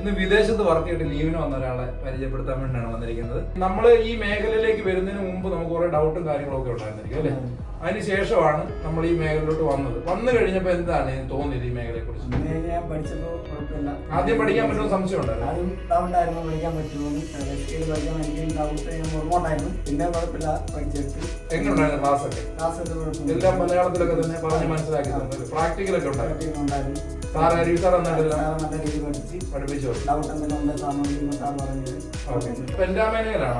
ഇന്ന് വിദേശത്ത് വർക്ക് ചെയ്തിട്ട് ലീവിന് വന്ന ഒരാളെ പരിചയപ്പെടുത്താൻ വേണ്ടിയാണ് വന്നിരിക്കുന്നത്. നമ്മൾ ഈ മേഖലയിലേക്ക് വരുന്നതിന് മുമ്പ് നമുക്ക് കുറെ ഡൗട്ടും കാര്യങ്ങളൊക്കെ ഉണ്ടായിരുന്നിരിക്കും അല്ലേ? അതിന് ശേഷമാണ് നമ്മൾ ഈ മേഖലയിലോട്ട് വന്നത്. വന്നു കഴിഞ്ഞപ്പോൾ എന്താണ് തോന്നിയത് ഈ മേഖലയെ കുറിച്ച് ഞാൻ പഠിച്ചപ്പോൾ കുഴപ്പമില്ല. ആദ്യം പഠിക്കാൻ പറ്റുന്ന സംശയം ഉണ്ടായിരുന്നു. ആദ്യം ഡൗട്ടായിരുന്നു പഠിക്കാൻ പറ്റുമോ സ്കിൽ പഠിക്കാൻ എനിക്ക് ഡൗട്ട് ഞാൻ ഓർമ്മണ്ടായിരുന്നു പിന്നെ കുഴപ്പമില്ല പഠിച്ചെടുത്ത്. എങ്ങനെയുണ്ടായിരുന്നു ക്ലാസ് ഒക്കെ? ക്ലാസ് ഒക്കെ കുഴപ്പമില്ല. എല്ലാം മലയാളത്തിലൊക്കെ തന്നെ പറഞ്ഞ് മനസ്സിലാക്കി പ്രാക്ടിക്കലൊക്കെ ഉണ്ടായിരുന്നു. സാർ അരുവി സാർ എന്നായിട്ടില്ല പഠിപ്പിച്ചു. ഡൗട്ട് എന്തെങ്കിലും ഉണ്ട് സാർ പറഞ്ഞത്. പെൻഡാമേനയിലാണ്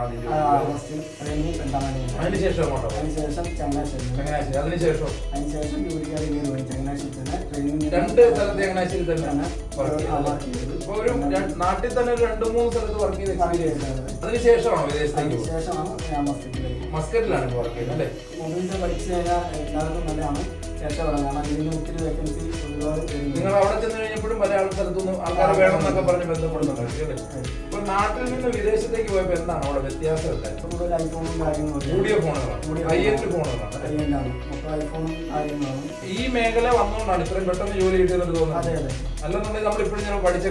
അതിനുശേഷം അതിനുശേഷം ചങ്ങനാശ്ശേരി ചങ്ങനാശ്ശേരി. അതിനുശേഷം അതിനുശേഷം ജോലിക്കാരി കയറി പോയി ചങ്ങനാശ്ശേരി തന്നെ ട്രെയിനിങ് രണ്ട് സ്ഥലത്ത് ചങ്ങനാശ്ശേരി തന്നെയാണ് വർക്ക് ആ, ചെയ്തത്. ഇപ്പൊ ഒരു ര- നാട്ടിൽ തന്നെ ഒരു രണ്ട് മൂന്ന് സ്ഥലത്ത് വർക്ക് ചെയ്ത് എക്സ്പീരിയൻസ്. അതിനുശേഷമാണോ വിദേശത്തേക്ക് അതിനുശേഷമാണ് ഞാൻ മസ്കറ്റിലേക്ക് മസ്കറ്റിലാണ് വർക്ക് ചെയ്യുന്നത് അല്ലേ? മൊബൈലിൽ പഠിച്ചു കഴിഞ്ഞാൽ എല്ലാവർക്കും നല്ലതാണ്. രക്ഷപ്പെടാൻ കാരണം ഇതിന് ഒത്തിരി വേക്കൻസി ഒരുപാട് വരുന്നുണ്ട്. നിങ്ങൾ അവിടെ ചെന്ന് കഴിഞ്ഞപ്പോഴും പല ആൾ സ്ഥലത്തുനിന്നും ആൾക്കാർ വേണം എന്നൊക്കെ പറഞ്ഞ് ബന്ധപ്പെടുന്നുണ്ടായിരിക്കും അല്ലേ ഇപ്പൊ നാട്ടിൽ നിന്ന് വിദേശത്തേക്ക് പോയപ്പോ എന്താണ് അവിടെ വ്യത്യാസം എന്താ ഇപ്പം കൂടുതൽ ഐഫോണും കാര്യങ്ങളും കൂടിയ ഫോണുകളാണ് കൂടിയ ഹൈ എൻഡ് ഫോണുകളാണ്. അല്ലേ? ഹൈ-എൻഡാണ്. മൊത്തം ഐഫോണും കാര്യങ്ങളാണ് ഈ മേഖല വന്നുകൊണ്ടാണ് ഇത്രയും പെട്ടെന്ന് ജോലി കിട്ടിയെന്ന് തോന്നുന്നത് അല്ലെന്നുണ്ടെങ്കിൽ നമ്മൾ ഇപ്പോഴും ഞാൻ പഠിച്ച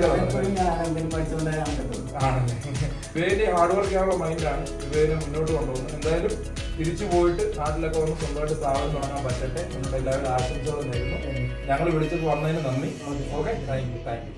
ആണല്ലേ? ഹാർഡ് വർക്ക് ചെയ്യാനുള്ള മൈൻഡാണ് ഇവരെ മുന്നോട്ട് കൊണ്ടുപോകുന്നത്. എന്തായാലും തിരിച്ചു പോയിട്ട് നാട്ടിലൊക്കെ വന്ന് സ്വന്തമായിട്ട് സ്ഥാപനം തുടങ്ങാൻ പറ്റട്ടെ. എന്നുള്ള എല്ലാവരും ആശംസകളും നേരുന്നു. ഞങ്ങൾ വിളിച്ചിട്ട് വന്നതിന് നന്ദി. Okay. Thank you thank you